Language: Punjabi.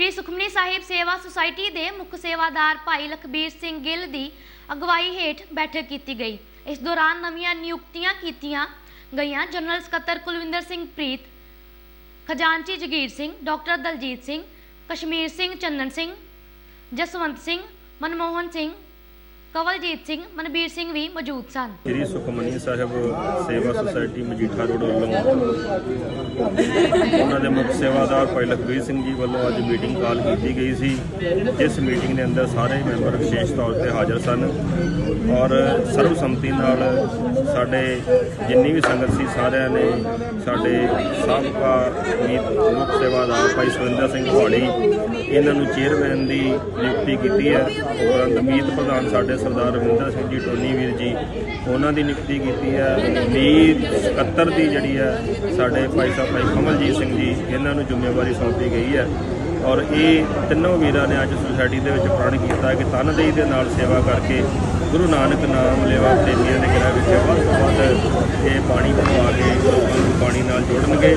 ਸ਼੍ਰੀ ਸੁਖਮਨੀ ਸਾਹਿਬ ਸੇਵਾ ਸੁਸਾਇਟੀ ਦੇ ਮੁੱਖ ਸੇਵਾਦਾਰ ਭਾਈ ਲਖਬੀਰ ਸਿੰਘ ਗਿੱਲ ਦੀ ਅਗਵਾਈ ਹੇਠ ਬੈਠਕ ਕੀਤੀ ਗਈ। ਇਸ ਦੌਰਾਨ ਨਵੀਆਂ ਨਿਯੁਕਤੀਆਂ ਕੀਤੀਆਂ ਗਈਆਂ। ਜਨਰਲ ਸਕੱਤਰ ਕੁਲਵਿੰਦਰ ਸਿੰਘ ਪ੍ਰੀਤ, ਖਜ਼ਾਨਚੀ ਜਗੀਰ ਸਿੰਘ, ਡਾਕਟਰ ਦਲਜੀਤ ਸਿੰਘ, ਕਸ਼ਮੀਰ ਸਿੰਘ ਚੰਦਨ ਸਿੰਘ, ਜਸਵੰਤ ਸਿੰਘ, ਮਨਮੋਹਨ ਸਿੰਘ ਕਵਲਜੀਤ ਸਿੰਘ, ਮਨਬੀਰ ਸਿੰਘ ਵੀ ਮੌਜੂਦ ਸਨ। ਸ੍ਰੀ ਸੁਖਮਨੀ ਸਾਹਿਬ ਸੇਵਾ ਸੁਸਾਇਟੀ ਮਜੀਠਾ ਰੋਡ ਵੱਲੋਂ ਉਹਨਾਂ ਦੇ ਮੁੱਖ ਸੇਵਾਦਾਰ ਭਾਈ ਲਖਬੀਰ ਸਿੰਘ ਜੀ ਵੱਲੋਂ ਅੱਜ ਮੀਟਿੰਗ ਕਾਲ ਕੀਤੀ ਗਈ ਸੀ ਇਸ ਮੀਟਿੰਗ ਦੇ ਅੰਦਰ ਸਾਰੇ ਮੈਂਬਰ ਵਿਸ਼ੇਸ਼ ਤੌਰ ਤੇ ਹਾਜ਼ਰ ਸਨ ਔਰ ਸਰਬਸੰਮਤੀ ਨਾਲ ਸਾਡੇ ਜਿੰਨੀ ਵੀ ਸੰਗਤ ਸੀ ਸਾਰਿਆਂ ਨੇ ਸਾਡੇ ਸਾਬਕਾ ਮੁੱਖ ਸੇਵਾਦਾਰ ਭਾਈ ਸੁਰਿੰਦਰ ਸਿੰਘ ਹਵਾਲੀ ਇਹਨਾਂ ਨੂੰ ਚੇਅਰਮੈਨ ਦੀ ਨਿਯੁਕਤੀ ਕੀਤੀ ਹੈ ਔਰ ਨਮੀਤ ਪ੍ਰਧਾਨ ਸਾਡੇ ਸਰਦਾਰ ਰਵਿੰਦਰ ਸਿੰਘ ਜੀ ਟੋਨੀ ਵੀਰ ਜੀ, ਉਹਨਾਂ ਦੀ ਨਿਯੁਕਤੀ ਕੀਤੀ ਹੈ। ਮੀਤ 71 ਦੀ ਜਿਹੜੀ ਹੈ, ਸਾਡੇ ਭਾਈ ਸਾਹਿਬ ਭਾਈ ਕਮਲਜੀਤ ਸਿੰਘ ਜੀ, ਇਹਨਾਂ ਨੂੰ ਜ਼ਿੰਮੇਵਾਰੀ ਸੌਂਪੀ ਗਈ ਹੈ। ਔਰ ਇਹ ਤਿੰਨੋਂ ਵੀਰਾਂ ਨੇ ਅੱਜ ਸੁਸਾਇਟੀ ਦੇ ਵਿੱਚ ਪ੍ਰਣ ਕੀਤਾ ਕਿ ਤਨਦੇਹੀ ਦੇ ਨਾਲ ਸੇਵਾ ਕਰਕੇ ਗੁਰੂ ਨਾਨਕ ਨਾਮ ਲੈਵਾ ਪ੍ਰੇਮੀਆਂ ਦੇ ਘਰਾਂ ਵਿੱਚ ਵੱਧ ਤੋਂ ਵੱਧ ਇਹ ਪਾਣੀ ਪਵਾ ਕੇ ਲੋਕਾਂ ਨੂੰ ਪਾਣੀ ਨਾਲ ਜੋੜਨਗੇ।